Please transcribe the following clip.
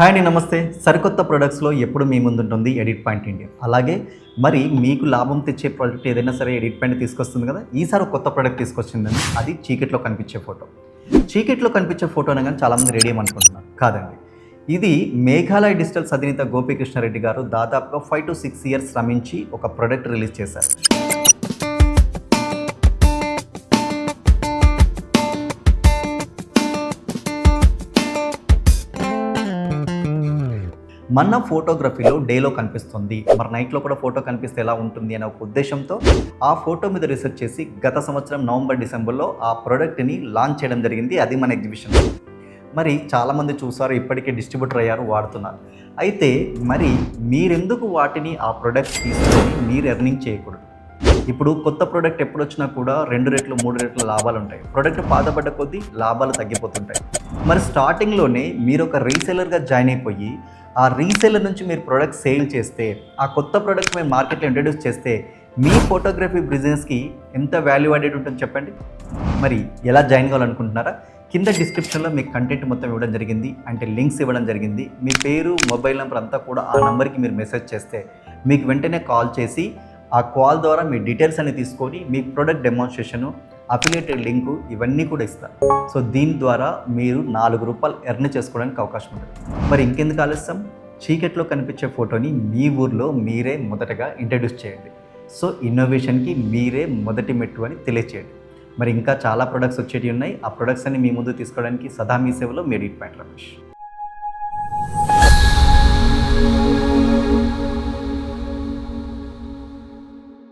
Hi అండి నమస్తే. సరికొత్త ప్రొడక్ట్స్లో ఎప్పుడు మీ ముందు ఉంటుంది ఎడిట్ పాయింట్ ఇండియా అలాగే మరి మీకు లాభం తెచ్చే ప్రోడక్ట్ ఏదైనా సరే ఎడిట్ పాయింట్ తీసుకొస్తుంది కదా ఈసారి కొత్త ప్రోడక్ట్ తీసుకొచ్చిందండి. అది చీకట్లో కనిపించే ఫోటో. చీకట్లో కనిపించే ఫోటో అనగానే చాలామంది రెడీ అనుకుంటున్నారు. కాదండి. ఇది మేఘాలయ డిజిటల్స్ అధినేత గోపీకృష్ణారెడ్డి గారు దాదాపుగా ఫైవ్ టు సిక్స్ ఇయర్స్ శ్రమించి ఒక ప్రోడక్ట్ రిలీజ్ చేశారు. మన ఫోటోగ్రఫీలో డేలో కనిపిస్తుంది. మరి నైట్లో కూడా ఫోటో కనిపిస్తే ఎలా ఉంటుంది అనే ఒక ఉద్దేశంతో ఆ ఫోటో మీద రీసెర్చ్ చేసి గత సంవత్సరం నవంబర్ డిసెంబర్లో ఆ ప్రోడక్ట్ని లాంచ్ చేయడం జరిగింది. అది మన ఎగ్జిబిషన్. మరి చాలామంది చూసారు ఇప్పటికే డిస్ట్రిబ్యూటర్ అయ్యారు వాడుతున్నారు. అయితే మరి మీరెందుకు వాటిని ఆ ప్రోడక్ట్ తీసుకొని మీరు ఎర్నింగ్ చేయకూడదు? ఇప్పుడు కొత్త ప్రోడక్ట్ ఎప్పుడు వచ్చినా కూడా రెండు రెట్లు మూడు రెట్లు లాభాలు ఉంటాయి. ప్రోడక్ట్ పాతపడ్డ కొద్దీ లాభాలు తగ్గిపోతుంటాయి. మరి స్టార్టింగ్లోనే మీరు ఒక రీసెలర్గా జాయిన్ అయిపోయి ఆ రీసేల్ నుంచి మీరు ప్రోడక్ట్ సేల్ చేస్తే ఆ కొత్త ప్రోడక్ట్ మీరు మార్కెట్లో ఇంట్రడ్యూస్ చేస్తే మీ ఫోటోగ్రఫీ బిజినెస్కి ఎంత వాల్యూ అడేట్ ఉంటుందో చెప్పండి? మరి ఎలా జాయిన్ కావాలనుకుంటున్నారా? కింద డిస్క్రిప్షన్లో మీకు కంటెంట్ మొత్తం ఇవ్వడం జరిగింది. అంటే లింక్స్ ఇవ్వడం జరిగింది. మీ పేరు మొబైల్ నెంబర్ అంతా కూడా ఆ నెంబర్కి మీరు మెసేజ్ చేస్తే మీకు వెంటనే కాల్ చేసి ఆ కాల్ ద్వారా మీ డీటెయిల్స్ అన్ని తీసుకొని మీ ప్రోడక్ట్ డెమాన్స్ట్రేషను అఫిలియేటెడ్ లింకు ఇవన్నీ కూడా ఇస్తారు సో దీని ద్వారా మీరు నాలుగు రూపాయలు ఎర్న్ చేసుకోవడానికి అవకాశం ఉంటుంది. మరి ఇంకెందుకు ఆలస్యం? చీకట్లో కనిపించే ఫోటోని మీ ఊర్లో మీరే మొదటగా ఇంట్రడ్యూస్ చేయండి. సో ఇన్నోవేషన్కి మీరే మొదటి మెట్టు అని తెలియచేయండి. మరి ఇంకా చాలా ప్రొడక్ట్స్ వచ్చేటివి ఉన్నాయి. ఆ ప్రొడక్ట్స్ అన్ని మీ ముందు తీసుకోవడానికి సదా మీ సేవలో మీ ఎడిట్ పాయింట్ రమేష్.